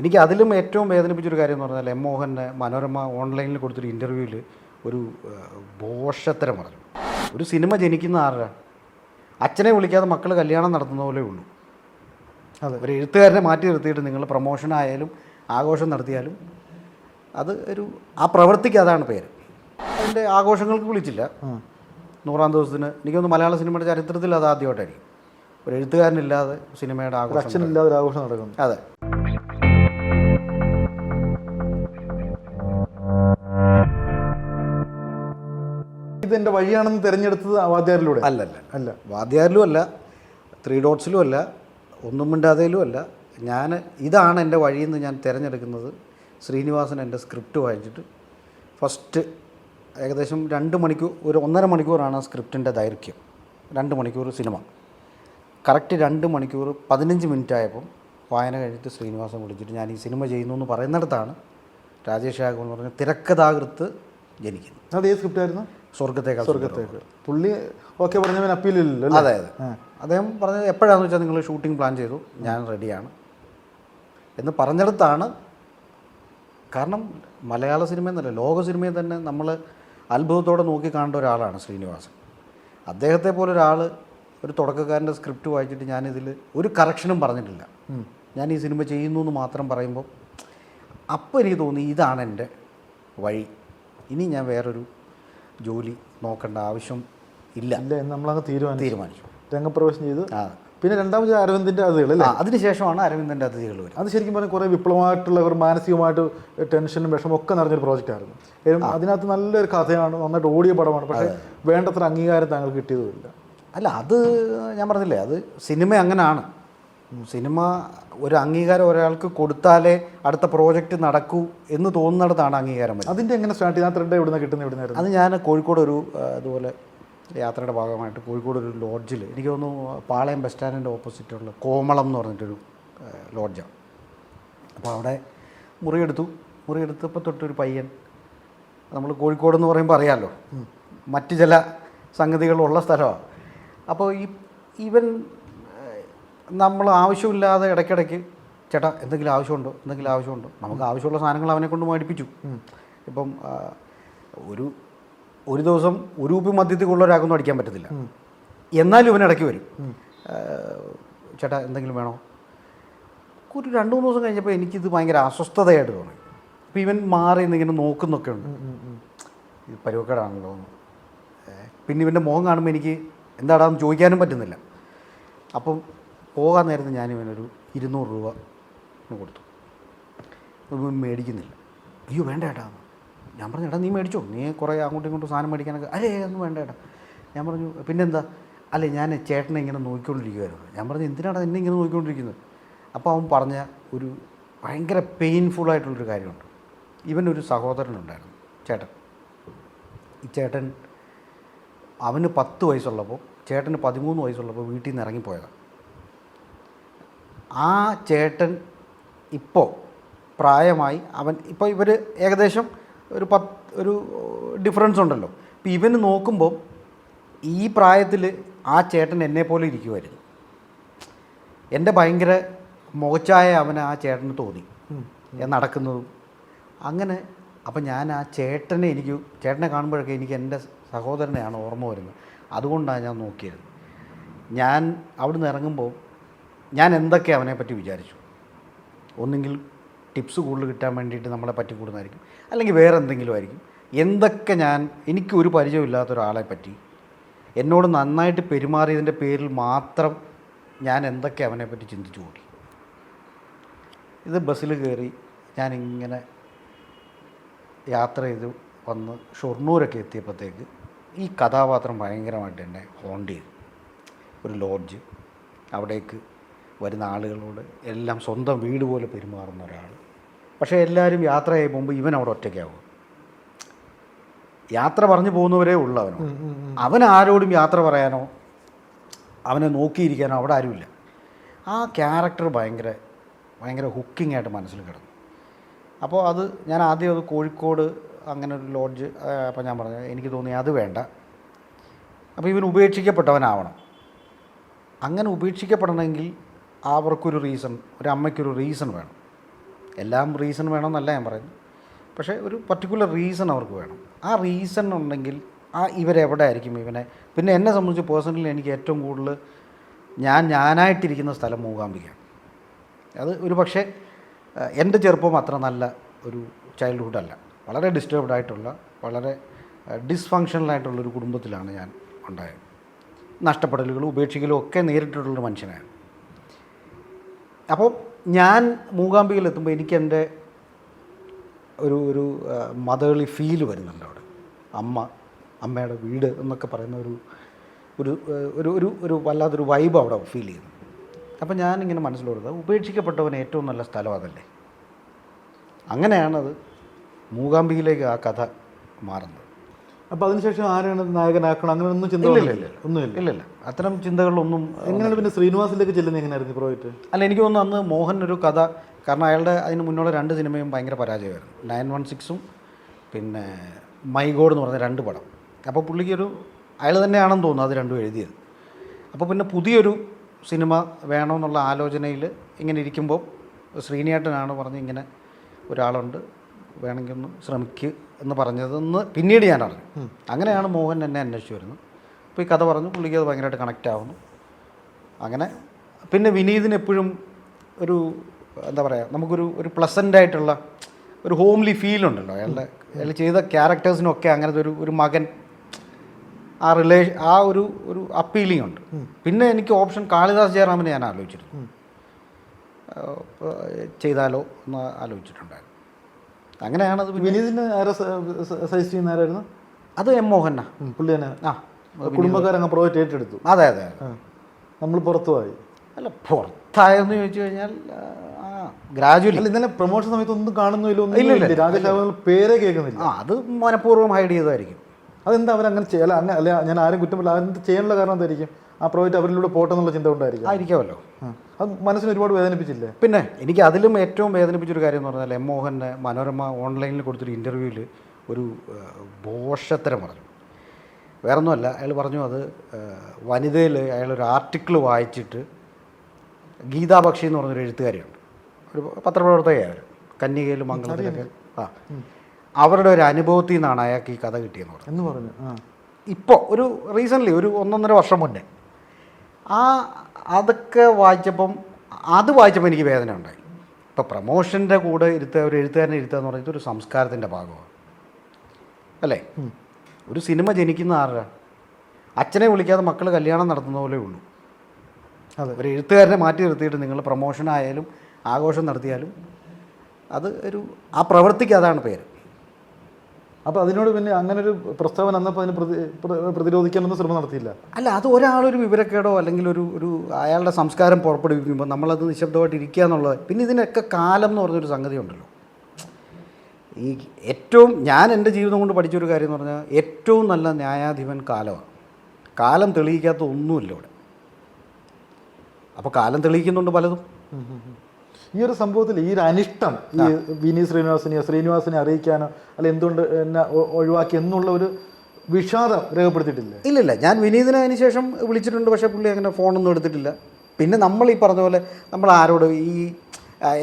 എനിക്ക് അതിലും ഏറ്റവും വേദനിപ്പിച്ചൊരു കാര്യം എന്ന് പറഞ്ഞാൽ എം മോഹൻ മനോരമ ഓൺലൈനിൽ കൊടുത്തൊരു ഇന്റർവ്യൂവിൽ ഒരു ബോഷത്തരം പറഞ്ഞു. ഒരു സിനിമ ജനിക്കുന്ന ആരാണ് അച്ഛനെ വിളിക്കാതെ മക്കൾ കല്യാണം നടത്തുന്ന പോലെ ഉള്ളൂ. അതെ. ഒരു എഴുത്തുകാരനെ മാറ്റി നിർത്തിയിട്ട് നിങ്ങൾ പ്രൊമോഷൻ ആയാലും ആഘോഷം നടത്തിയാലും അത് ഒരു ആ പ്രവൃത്തിക്ക് അതാണ് പേര്. അതിന്റെ ആഘോഷങ്ങൾക്ക് വിളിച്ചില്ല. നൂറാം ദിവസത്തിന് എനിക്കൊന്ന് മലയാള സിനിമയുടെ ചരിത്രത്തിൽ അത് ആദ്യമായിട്ടായിരിക്കും. ഒരു എഴുത്തുകാരനില്ലാതെ സിനിമയുടെ ആഘോഷം അച്ഛനില്ലാതെ ആഘോഷം നടക്കുന്നു. അതെ. ഇത് വഴിയാണെന്ന് തിരഞ്ഞെടുത്തത് വാദ്യാരിലൂടെ? അല്ല അല്ല. അല്ല വാദ്യാരിലും അല്ല ത്രീ ഡോട്ട്സിലും അല്ല ഒന്നും മിണ്ടാതയിലും അല്ല. ഞാൻ ഇതാണ് എന്റെ വഴിയെന്ന് ഞാൻ തിരഞ്ഞെടുക്കുന്നത്. ശ്രീനിവാസൻ എന്റെ സ്ക്രിപ്റ്റ് വായിച്ചിട്ട്. ഫസ്റ്റ് ഏകദേശം രണ്ട് മണിക്കൂർ ഒരു ഒന്നര മണിക്കൂറാണ് ആ സ്ക്രിപ്റ്റിന്റെ ദൈർഘ്യം. രണ്ട് മണിക്കൂർ സിനിമ. കറക്റ്റ് രണ്ട് മണിക്കൂർ പതിനഞ്ച് മിനിറ്റ് ആയപ്പം വായന കഴിഞ്ഞിട്ട് ശ്രീനിവാസൻ വിളിച്ചിട്ട് ഞാൻ ഈ സിനിമ ചെയ്യുന്നു എന്ന് പറയുന്നിടത്താണ് രാജേഷ് യാഗവ് എന്ന് പറഞ്ഞ തിരക്കഥാകൃത്ത് ജനിക്കുന്നത്. അത് ഏത് സ്ക്രിപ്റ്റ് ആയിരുന്നു സ്വർഗത്തേക്കാൾ സ്വർഗത്തേക്ക് പുള്ളി ഓക്കെ പറഞ്ഞവൻ അപ്പീലില്ലല്ലോ അതെ അതെ. അദ്ദേഹം പറഞ്ഞത് എപ്പോഴാണെന്ന് വെച്ചാൽ നിങ്ങൾ ഷൂട്ടിംഗ് പ്ലാൻ ചെയ്തു. ഞാൻ റെഡിയാണ് എന്ന് പറഞ്ഞിടത്താണ് കാരണം മലയാള സിനിമയെന്നല്ല ലോക സിനിമയെ തന്നെ നമ്മൾ അത്ഭുതത്തോടെ നോക്കി കാണേണ്ട ഒരാളാണ് ശ്രീനിവാസൻ. അദ്ദേഹത്തെ പോലെ ഒരാൾ ഒരു തുടക്കക്കാരന്റെ സ്ക്രിപ്റ്റ് വായിച്ചിട്ട് ഞാനിതിൽ ഒരു കറക്ഷനും പറഞ്ഞിട്ടില്ല. ഞാൻ ഈ സിനിമ ചെയ്യുന്നു എന്ന് മാത്രം പറയുമ്പോൾ അപ്പോൾ എനിക്ക് തോന്നി ഇതാണ് എന്റെ വഴി. ഇനി ഞാൻ വേറൊരു ജോലി നോക്കേണ്ട ആവശ്യം ഇല്ല. ഇല്ല എന്ന് നമ്മളങ്ങ് തീരുമാനിച്ചു. തീരുമാനിച്ചു. രംഗപ്രവേശം ചെയ്ത്. ആ. പിന്നെ രണ്ടാമത് അരവിന്ദിന്റെ അതികൾ അല്ലേ? അതിനുശേഷമാണ് അരവിന്ദന്റെ അതിഥികൾ വരും അത് ശരിക്കും പറഞ്ഞാൽ കുറേ വിപ്ലവമായിട്ടുള്ള ഒരു മാനസികമായിട്ട് ടെൻഷനും വിഷമം ഒക്കെ നിറഞ്ഞൊരു പ്രോജക്റ്റ് ആയിരുന്നു. അതിനകത്ത് നല്ലൊരു കഥയാണ് നന്നായിട്ട് ഓടിയ പടമാണ്. പക്ഷേ വേണ്ടത്ര അംഗീകാരം താങ്കൾ കിട്ടിയതുമില്ല. അല്ല അത് ഞാൻ പറഞ്ഞില്ലേ അത് സിനിമ അങ്ങനെയാണ് സിനിമ ഒരു അംഗീകാരം ഒരാൾക്ക് കൊടുത്താലേ അടുത്ത പ്രോജക്റ്റ് നടക്കൂ എന്ന് തോന്നുന്നിടത്താണ് അംഗീകാരം വരുന്നത്. അതിന്റെ എങ്ങനെ സ്റ്റാർട്ട് ചെയ്യുന്ന ത്രെഡ് എവിടെ നിന്ന് കിട്ടുന്ന എവിടെ അത് ഞാൻ കോഴിക്കോട് ഒരു അതുപോലെ യാത്രയുടെ ഭാഗമായിട്ട് കോഴിക്കോട് ഒരു ലോഡ്ജിൽ എനിക്ക് തോന്നുന്നു പാളയം ബസ് സ്റ്റാൻഡിന്റെ ഓപ്പോസിറ്റുള്ള കോമളം എന്ന് പറഞ്ഞിട്ടൊരു ലോഡ്ജാണ് അപ്പോൾ അവിടെ മുറിയെടുത്തു. മുറിയെടുത്തപ്പോൾ തൊട്ടൊരു പയ്യൻ നമ്മൾ കോഴിക്കോട് എന്ന് പറയുമ്പോൾ അറിയാമല്ലോ മറ്റ് ചില സംഗതികളുള്ള സ്ഥലമാണ് അപ്പോൾ ഈ ഇവൻ നമ്മൾ ആവശ്യമില്ലാതെ ഇടയ്ക്കിടയ്ക്ക് ചേട്ടാ എന്തെങ്കിലും ആവശ്യമുണ്ടോ? എന്തെങ്കിലും ആവശ്യമുണ്ടോ? നമുക്ക് ആവശ്യമുള്ള സാധനങ്ങൾ അവനെ കൊണ്ട് മേടിപ്പിച്ചു. ഇപ്പം ഒരു ഒരു ദിവസം ഒരു ഉപ്പി മദ്യത്തിൽ കൊള്ളൊരാൾക്കൊന്നും അടിക്കാൻ പറ്റത്തില്ല. എന്നാലും ഇവൻ ഇടയ്ക്ക് വരും. ചേട്ടാ എന്തെങ്കിലും വേണോ? ഒരു രണ്ട് മൂന്ന് ദിവസം കഴിഞ്ഞപ്പോൾ എനിക്കിത് ഭയങ്കര അസ്വസ്ഥതയായിട്ട് തോന്നി. അപ്പോൾ ഇവൻ മാറി നിന്നിങ്ങനെ നോക്കുന്നൊക്കെ ഉണ്ട്. ഇത് പരുവക്കേടാണല്ലോ എന്ന്. പിന്നെ ഇവന്റെ മുഖം കാണുമ്പോൾ എനിക്ക് എന്താടാന്ന് ചോദിക്കാനും പറ്റുന്നില്ല. അപ്പം പോകാൻ നേരത്ത് ഇവനൊരു ഇരുന്നൂറ് രൂപ കൊടുത്തു. മേടിക്കുന്നില്ല. അയ്യോ വേണ്ട ഏട്ടാ. ഞാൻ പറഞ്ഞു ഏട്ടാ നീ മേടിച്ചോ. നീ കുറേ അങ്ങോട്ടും ഇങ്ങോട്ടും സാധനം മേടിക്കാനൊക്കെ അല്ലേ ഒന്നും വേണ്ട ഏട്ടാ. ഞാൻ പറഞ്ഞു പിന്നെന്താ? അല്ലെ ഞാൻ ചേട്ടനെ ഇങ്ങനെ നോക്കിക്കൊണ്ടിരിക്കുമായിരുന്നു ഞാൻ പറഞ്ഞു എന്തിനാണ് എന്നെ ഇങ്ങനെ നോക്കിക്കൊണ്ടിരിക്കുന്നത്? അപ്പോൾ അവൻ പറഞ്ഞ ഒരു ഭയങ്കര പെയിൻഫുള്ളായിട്ടുള്ളൊരു കാര്യമുണ്ട്. ഇവനൊരു സഹോദരനുണ്ടായിരുന്നു ചേട്ടൻ. ഈ ചേട്ടൻ അവന് പത്ത് വയസ്സുള്ളപ്പോൾ ചേട്ടന് പതിമൂന്ന് വയസ്സുള്ളപ്പോൾ വീട്ടിൽ നിന്ന് ഇറങ്ങിപ്പോയതാണ് ആ ചേട്ടൻ ഇപ്പോൾ പ്രായമായി അവൻ ഇപ്പോൾ ഇവർ ഏകദേശം ഒരു പത്ത് ഒരു ഡിഫറൻസ് ഉണ്ടല്ലോ. ഇപ്പോൾ ഇവന് നോക്കുമ്പോൾ ഈ പ്രായത്തിൽ ആ ചേട്ടൻ എന്നെ പോലെ ഇരിക്കുമായിരുന്നു എന്റെ ഭയങ്കര മുഖച്ചായ അവന് ആ ചേട്ടന് തോന്നി. ഞാൻ നടക്കുന്നതും. അങ്ങനെ അപ്പം ഞാൻ ആ ചേട്ടനെ എനിക്ക് ചേട്ടനെ കാണുമ്പോഴൊക്കെ എനിക്ക് എന്റെ സഹോദരനെയാണ് ഓർമ്മ വരുന്നത്. അതുകൊണ്ടാണ് ഞാൻ നോക്കിയത്. ഞാൻ അവിടുന്ന് ഇറങ്ങുമ്പോൾ ഞാൻ എന്തൊക്കെ അവനെപ്പറ്റി വിചാരിച്ചു? ഒന്നെങ്കിൽ ടിപ്സ് കൂടുതൽ കിട്ടാൻ വേണ്ടിയിട്ട് നമ്മളെ പറ്റി കൂടുന്നതായിരിക്കും. അല്ലെങ്കിൽ വേറെ എന്തെങ്കിലും ആയിരിക്കും. എന്തൊക്കെ ഞാൻ എനിക്ക് ഒരു പരിചയമില്ലാത്ത ഒരാളെ പറ്റി എന്നോട് നന്നായിട്ട് പെരുമാറിയതിന്റെ പേരിൽ മാത്രം ഞാൻ എന്തൊക്കെ അവനെപ്പറ്റി ചിന്തിച്ചു കൂടി ഇത് ബസ്സിൽ കയറി ഞാനിങ്ങനെ യാത്ര ചെയ്ത് വന്ന് ഷൊർണൂരൊക്കെ എത്തിയപ്പോഴത്തേക്ക് ഈ കഥാപാത്രം ഭയങ്കരമായിട്ട് എന്നെ ഹോണ്ട് ചെയ്തു. ഒരു ലോഡ്ജ് അവിടേക്ക് വരുന്ന ആളുകളോട് എല്ലാം സ്വന്തം വീട് പോലെ പെരുമാറുന്ന ഒരാൾ. പക്ഷേ എല്ലാവരും യാത്ര ചെയ്ത് പോകുമ്പോൾ ഇവൻ അവിടെ ഒറ്റയ്ക്കാവും. യാത്ര പറഞ്ഞു പോകുന്നവരേ ഉള്ളു അവനോ അവൻ ആരോടും യാത്ര പറയാനോ അവനെ നോക്കിയിരിക്കാനോ അവിടെ ആരുമില്ല. ആ ക്യാരക്ടർ ഭയങ്കര ഭയങ്കര ഹുക്കിംഗ് ആയിട്ട് മനസ്സിൽ കിടന്നു. അപ്പോൾ അത് ഞാൻ ആദ്യം അത് കോഴിക്കോട് അങ്ങനെ ഒരു ലോഡ്ജ് അപ്പോൾ ഞാൻ പറഞ്ഞു എനിക്ക് തോന്നി അത് വേണ്ട. അപ്പോൾ ഇവൻ ഉപേക്ഷിക്കപ്പെട്ടവനാവണം. അങ്ങനെ ഉപേക്ഷിക്കപ്പെടണമെങ്കിൽ അവർക്കൊരു റീസൺ ഒരു അമ്മയ്ക്കൊരു റീസൺ വേണം. എല്ലാം റീസൺ വേണമെന്നല്ല ഞാൻ പറയുന്നത്. പക്ഷേ ഒരു പർട്ടിക്കുലർ റീസൺ അവർക്ക് വേണം. ആ റീസൺ ഉണ്ടെങ്കിൽ ആ ഇവരെവിടെ ആയിരിക്കും ഇവനെ? പിന്നെ എന്നെ സംബന്ധിച്ച് പേഴ്സണലി എനിക്ക് ഏറ്റവും കൂടുതൽ ഞാൻ ഞാനായിട്ടിരിക്കുന്ന സ്ഥലം മൂകാംബികയാണ്. അത് ഒരു പക്ഷേ എന്റെ ചെറുപ്പം അത്ര നല്ല ഒരു ചൈൽഡ്ഹുഡ് അല്ല. വളരെ ഡിസ്റ്റർബ്ഡ് ആയിട്ടുള്ള വളരെ ഡിസ്ഫങ്ഷണൽ ഒരു കുടുംബത്തിലാണ് ഞാൻ ഉണ്ടായത്. നഷ്ടപ്പെടലുകളും ഉപേക്ഷിക്കലും ഒക്കെ നേരിട്ടിട്ടുള്ളൊരു മനുഷ്യനാണ് അപ്പോൾ ഞാൻ മൂകാംബികയിൽ എത്തുമ്പോൾ എനിക്ക് എന്റെ ഒരു ഒരു മതേളി ഫീൽ വരുന്നുണ്ട് അവിടെ. അമ്മ അമ്മയുടെ വീട് എന്നൊക്കെ പറയുന്ന ഒരു ഒരു ഒരു ഒരു വല്ലാത്തൊരു വൈബ് അവിടെ ഫീൽ ചെയ്യുന്നു. അപ്പം ഞാനിങ്ങനെ മനസ്സിലോടുന്നത് ഉപേക്ഷിക്കപ്പെട്ടവന് ഏറ്റവും നല്ല സ്ഥലം അതല്ലേ? അങ്ങനെയാണത് മൂകാംബികയിലേക്ക് ആ കഥ മാറുന്നത്. അപ്പോൾ അതിനുശേഷം ആരാണ് നായകനാക്കണം? അങ്ങനെ ഒന്നും ചിന്ത ഇല്ല, ഇല്ല, ഒന്നുമില്ല. ഇല്ലില്ല അത്തരം ചിന്തകളൊന്നും എങ്ങനെയാണ് പിന്നെ ശ്രീനിവാസിലേക്ക് ചെല്ലുന്നത് എങ്ങനെയായിരുന്നു പ്രോജക്റ്റ് അല്ല എനിക്ക് തോന്നുന്നു അന്ന് മോഹൻ ഒരു കഥ കാരണം അയാളുടെ അതിന് മുന്നുള്ള രണ്ട് സിനിമയും ഭയങ്കര പരാജയമായിരുന്നു. നയൻ വൺ സിക്സും പിന്നെ മൈ ഗോഡ് എന്ന് പറഞ്ഞ രണ്ട് പടം. അപ്പോൾ പുള്ളിക്കൊരു അയാൾ തന്നെയാണെന്ന് തോന്നുന്നു അത് രണ്ടും എഴുതിയത്. അപ്പോൾ പിന്നെ പുതിയൊരു സിനിമ വേണമെന്നുള്ള ആലോചനയിൽ ഇങ്ങനെ ഇരിക്കുമ്പോൾ ശ്രീനിയേട്ടനാണ് പറഞ്ഞ് ഇങ്ങനെ ഒരാളുണ്ട്. വേണമെങ്കിൽ ഒന്ന് ശ്രമിക്ക് എന്ന് പറഞ്ഞതെന്ന് പിന്നീട് ഞാൻ അറിഞ്ഞു. അങ്ങനെയാണ് മോഹൻ എന്നെ അന്വേഷിച്ചു വരുന്നത്. അപ്പോൾ ഈ കഥ പറഞ്ഞു പുള്ളിക്ക് അത് ഭയങ്കരമായിട്ട് കണക്റ്റ് ആവുന്നു. അങ്ങനെ പിന്നെ വിനീതിന് എപ്പോഴും ഒരു എന്താ പറയുക നമുക്കൊരു ഒരു പ്ലസന്റ് ആയിട്ടുള്ള ഒരു ഹോംലി ഫീൽ ഉണ്ടല്ലോ. അയാളുടെ അയാൾ ചെയ്ത ക്യാരക്ടേഴ്സിനൊക്കെ അങ്ങനത്തെ ഒരു ഒരു മകൻ ആ റിലേഷൻ ആ ഒരു ഒരു അപ്പീലിംഗ് ഉണ്ട്. പിന്നെ എനിക്ക് ഓപ്ഷൻ കാളിദാസ് ജയറാമിനെ ഞാൻ ആലോചിച്ചിരുന്നു. ചെയ്താലോ എന്ന് ആലോചിച്ചിട്ടുണ്ടായിരുന്നു. അങ്ങനെയാണത് അത് വിനീതിന് ആരാ സജസ്റ്റ് ചെയ്യുന്ന ആരായിരുന്നു? അത് എം മോഹന പുള്ളി തന്നെ. ആ കുടുംബക്കാരങ്ങ് പ്രോജക്റ്റ് ഏറ്റെടുത്തു. അതെ അതെ. നമ്മൾ പുറത്തു പോയി അല്ല പുറത്തായെന്ന് ചോദിച്ചു കഴിഞ്ഞാൽ ഗ്രാജുവലി അല്ല ഇന്നലെ പ്രൊമോഷൻ സമയത്ത് ഒന്നും കാണുന്നില്ല ഒന്നും രാജശാഖകൾ കേൾക്കുന്നില്ല. അത് മനഃപൂർവം ഹൈഡ് ചെയ്തതായിരിക്കും. അതെന്താ അവരങ്ങനെ ചെയ്യാൻ അങ്ങനെ അല്ല ഞാൻ ആരും കുറ്റമില്ല അതെന്ത് ചെയ്യാനുള്ള കാരണം എന്തായിരിക്കും? ആ പ്രോജക്റ്റ് അവരിലൂടെ പോട്ടെ എന്നുള്ള ചിന്ത ഉണ്ടായിരിക്കും ആയിരിക്കാമല്ലോ. അത് മനസ്സിന് ഒരുപാട് വേദനിപ്പിച്ചില്ലേ? പിന്നെ എനിക്ക് അതിലും ഏറ്റവും വേദനിപ്പിച്ചൊരു കാര്യം എന്ന് പറഞ്ഞാൽ എം മോഹന്റെ മനോരമ ഓൺലൈനിൽ കൊടുത്തൊരു ഇന്റർവ്യൂവിൽ ഒരു ബോഷത്തരം ഭോഷത്തരം പറഞ്ഞു. വേറൊന്നുമല്ല അയാൾ പറഞ്ഞു അത് വനിതയിൽ അയാളൊരു ആർട്ടിക്കിൾ വായിച്ചിട്ട് ഗീതാബക്ഷി എന്ന് പറഞ്ഞൊരു എഴുത്തുകാരിയുണ്ട്. ഒരു പത്രപ്രവർത്തകയായവർ കന്യകയിലും മംഗളത്തിലൊക്കെ. ആ. അവരുടെ ഒരു അനുഭവത്തിൽ നിന്നാണ് അയാൾക്ക് ഈ കഥ കിട്ടിയെന്ന് പറഞ്ഞു. എന്ന് പറഞ്ഞു. ഇപ്പോൾ ഒരു റീസെന്റ്ലി ഒരു ഒന്നൊന്നര വർഷം മുന്നേ ആ അതൊക്കെ വായിച്ചപ്പം അത് വായിച്ചപ്പോൾ എനിക്ക് വേദന ഉണ്ടായി. ഇപ്പോൾ പ്രമോഷന്റെ കൂടെ ഇരുത്തുക ഒരു എഴുത്തുകാരനെ ഇരുത്തുക എന്ന് പറഞ്ഞിട്ട് ഒരു സംസ്കാരത്തിന്റെ ഭാഗമാണ്. അല്ലേ? ഒരു സിനിമ ജനിക്കുന്ന ആരാ? അച്ഛനെ വിളിക്കാതെ മക്കൾ കല്യാണം നടത്തുന്ന പോലെ ഉള്ളൂ. അതെ. ഒരു എഴുത്തുകാരനെ മാറ്റി നിർത്തിയിട്ട് നിങ്ങൾ പ്രമോഷൻ ആയാലും ആഘോഷം നടത്തിയാലും അത് ഒരു ആ പ്രവൃത്തിക്ക് അതാണ് പേര്. അപ്പോൾ അതിനോട് പിന്നെ അങ്ങനെ ഒരു പ്രസ്താവന വന്നപ്പോൾ അതിന് പ്രതി പ്ര- പ്രതിരോധിക്കാനൊന്നും ശ്രമം നടത്തിയില്ല. അല്ല അത് ഒരാളൊരു വിവരക്കേടോ അല്ലെങ്കിൽ ഒരു ഒരു അയാളുടെ സംസ്കാരം പുറപ്പെടുവിക്കുമ്പോൾ നമ്മളത് നിശബ്ദമായിട്ട് ഇരിക്കുക എന്നുള്ളത്. പിന്നെ ഇതിനൊക്കെ കാലം എന്ന് പറഞ്ഞൊരു സംഗതി ഉണ്ടല്ലോ. ഈ ഏറ്റവും ഞാൻ എന്റെ ജീവിതം കൊണ്ട് പഠിച്ചൊരു കാര്യം എന്ന് പറഞ്ഞാൽ ഏറ്റവും നല്ല ന്യായാധിപൻ കാലമാണ്. കാലം തെളിയിക്കാത്ത ഒന്നുമില്ല ഇവിടെ. അപ്പോൾ കാലം തെളിയിക്കുന്നുണ്ട് പലതും. ഈ ഒരു സംഭവത്തിൽ ഈ ഒരു അനിഷ്ടം ഈ വിനീത് ശ്രീനിവാസിനെയോ ശ്രീനിവാസിനെ അറിയിക്കാനോ അല്ല എന്തുകൊണ്ട് എന്നെ ഒഴിവാക്കി എന്നുള്ള ഒരു വിഷാദം രേഖപ്പെടുത്തിയിട്ടില്ല? ഇല്ലില്ല ഞാൻ വിനീതിനെ അതിന് ശേഷം വിളിച്ചിട്ടുണ്ട് പക്ഷേ പുള്ളി അങ്ങനെ ഫോണൊന്നും എടുത്തിട്ടില്ല. പിന്നെ നമ്മൾ ഈ പറഞ്ഞ പോലെ നമ്മൾ ആരോട് ഈ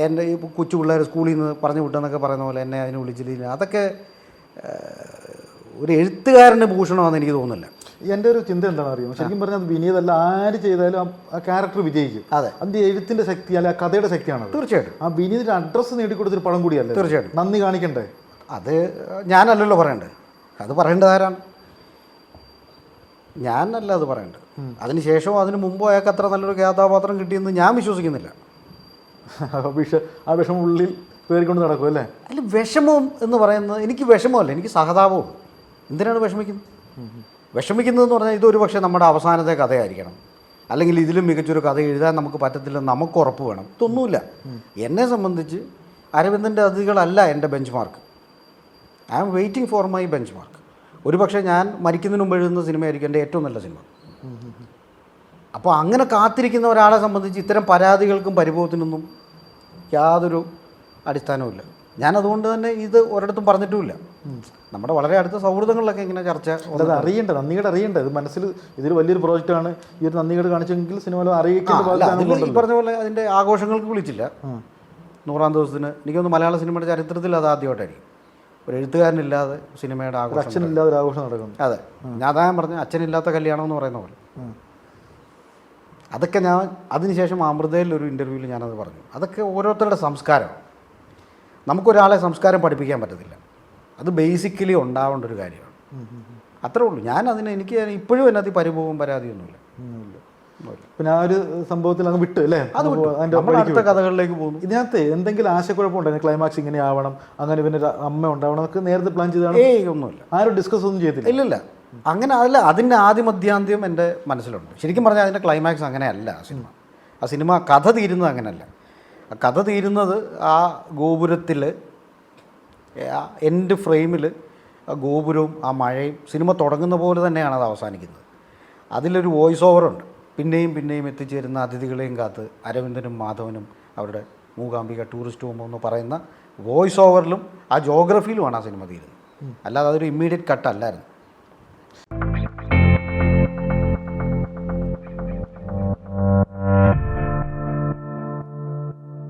എന്റെ ഈ കൊച്ചു പിള്ളേർ സ്കൂളിൽ നിന്ന് പറഞ്ഞു വിട്ടെന്നൊക്കെ പറയുന്ന പോലെ എന്നെ അതിന് വിളിച്ചിട്ടില്ല. അതൊക്കെ ഒരു എഴുത്തുകാരന്റെ ഭൂഷണമാണെന്ന് എനിക്ക് തോന്നുന്നില്ല. എന്റെ ഒരു ചിന്ത എന്താണെന്ന് അറിയാം ശരിക്കും പറഞ്ഞാൽ അത് വിനീതല്ല. ആര് ചെയ്താലും ആ- ക്യാരക്ടർ വിജയിക്കും. അതെ. അതിന്റെ എഴുത്തിന്റെ ശക്തി അല്ല ആ കഥയുടെ ശക്തിയാണ് തീർച്ചയായിട്ടും. ആ വിനീതിന്റെ അഡ്രസ്സ് നേടിക്കൊടുത്തൊരു പടം കൂടിയല്ലേ? തീർച്ചയായിട്ടും. നന്ദി കാണിക്കണ്ടേ? അത് ഞാനല്ലല്ലോ പറയണ്ടേ. അത് പറയേണ്ടത് ആരാണ്? ഞാനല്ല അത് പറയേണ്ടത്. അതിന് ശേഷവും അതിന് മുമ്പോ അയാൾക്ക് അത്ര നല്ലൊരു കഥാപാത്രം കിട്ടിയെന്ന് ഞാൻ വിശ്വസിക്കുന്നില്ല. വിഷ ആ വിഷമം ഉള്ളിൽ പേരിക്കൊണ്ട് നടക്കും അല്ലേ? അല്ല വിഷമം എന്ന് പറയുന്നത് എനിക്ക് വിഷമമല്ല എനിക്ക് സഹതാപവും. എന്തിനാണ് വിഷമിക്കുന്നത്? വിഷമിക്കുന്നതെന്ന് പറഞ്ഞാൽ ഇതൊരു പക്ഷേ നമ്മുടെ അവസാനത്തെ കഥയായിരിക്കണം. അല്ലെങ്കിൽ ഇതിലും മികച്ചൊരു കഥ എഴുതാൻ നമുക്ക് പറ്റത്തില്ല നമുക്ക് ഉറപ്പ് വേണം. ഇതൊന്നുമില്ല. എന്നെ സംബന്ധിച്ച് അരവിന്ദന്റെ അതിഥികളല്ല എന്റെ benchmark I am waiting for my benchmark ഒരു പക്ഷേ ഞാൻ മരിക്കുന്നതിന് മുമ്പ് എഴുതുന്ന സിനിമയായിരിക്കും എന്റെ ഏറ്റവും നല്ല സിനിമ. അപ്പോൾ അങ്ങനെ കാത്തിരിക്കുന്ന ഒരാളെ സംബന്ധിച്ച് ഇത്തരം പരാതികൾക്കും പരിഭവത്തിനൊന്നും യാതൊരു അടിസ്ഥാനവുമില്ല. ഞാൻ അതുകൊണ്ട് തന്നെ ഇത് ഒരിടത്തും പറഞ്ഞിട്ടുമില്ല. നമ്മുടെ വളരെ അടുത്ത സൗഹൃദങ്ങളിലൊക്കെ ഇങ്ങനെ ചർച്ച അത് അറിയണ്ട നന്ദികേട് അറിയേണ്ട. ഇത് മനസ്സിൽ ഇതൊരു വലിയൊരു പ്രോജക്റ്റാണ് ഈ ഒരു നന്ദികേട് കാണിച്ചെങ്കിൽ സിനിമയിൽ അറിയിക്കേണ്ട പറഞ്ഞ പോലെ അതിന്റെ ആഘോഷങ്ങൾക്ക് വിളിച്ചില്ല. നൂറാം ദിവസത്തിന് എനിക്കൊന്ന് മലയാള സിനിമയുടെ ചരിത്രത്തിൽ അത് ആദ്യമായിട്ടായിരിക്കും. ഒരു എഴുത്തുകാരനില്ലാതെ സിനിമയുടെ ആഘോഷം അച്ഛനില്ലാതെ ഒരു ആഘോഷം നടക്കുന്നു. അതെ. ഞാൻ അതാ പറഞ്ഞ പറഞ്ഞു അച്ഛനില്ലാത്ത കല്യാണം എന്ന് പറയുന്ന പോലെ. അതൊക്കെ ഞാൻ അതിനുശേഷം അമൃതയിൽ ഒരു ഇന്റർവ്യൂവിൽ ഞാനത് പറഞ്ഞു. അതൊക്കെ ഓരോരുത്തരുടെ സംസ്കാരമാണ് നമുക്കൊരാളെ സംസ്കാരം പഠിപ്പിക്കാൻ പറ്റത്തില്ല. അത് ബേസിക്കലി ഉണ്ടാവേണ്ട ഒരു കാര്യമാണ്. അത്രേ ഉള്ളൂ. ഞാൻ അതിന് എനിക്ക് ഇപ്പോഴും അതിനകത്ത് പരിഭവം പരാതിയൊന്നുമില്ല. പിന്നെ ആ ഒരു സംഭവത്തിൽ അങ്ങ് വിട്ടു അല്ലേ? അടുത്ത കഥകളിലേക്ക് പോകുന്നു. ഇതിനകത്ത് എന്തെങ്കിലും ആശയക്കുഴപ്പമുണ്ടായിരുന്നു ക്ലൈമാക്സ് ഇങ്ങനെ ആവണം അങ്ങനെ പിന്നെ ഒരു അമ്മ ഉണ്ടാവണം എന്നൊക്കെ നേരത്തെ പ്ലാൻ ചെയ്താണ് ഏയ് ഒന്നുമില്ല. ആരും ഡിസ്കസ് ഒന്നും ചെയ്തില്ല ഇല്ലില്ല. അങ്ങനെ അല്ല അതിന്റെ ആദ്യ മധ്യാന്ത്യം എന്റെ മനസ്സിലുണ്ട്. ശരിക്കും പറഞ്ഞാൽ അതിന്റെ ക്ലൈമാക്സ് അങ്ങനെയല്ല ആ സിനിമ. ആ സിനിമ കഥ തീരുന്നത് അങ്ങനെയല്ല. കഥ തീരുന്നത് ആ ഗോപുരത്തിൽ എൻഡ് ഫ്രെയിമിൽ ആ ഗോപുരവും ആ മഴയും സിനിമ തുടങ്ങുന്ന പോലെ തന്നെയാണ് അത് അവസാനിക്കുന്നത്. അതിലൊരു വോയിസ് ഓവറുണ്ട് പിന്നെയും പിന്നെയും എത്തിച്ചേരുന്ന അതിഥികളെയും കാത്ത് അരവിന്ദനും മാധവനും അവരുടെ മൂകാംബിക ടൂറിസ്റ്റ് ഹോം എന്ന് പറയുന്ന വോയിസ് ഓവറിലും ആ ജോഗ്രഫിയിലുമാണ് ആ സിനിമ തീരുന്നത്. അല്ലാതെ അതൊരു ഇമ്മീഡിയറ്റ് കട്ടല്ലായിരുന്നു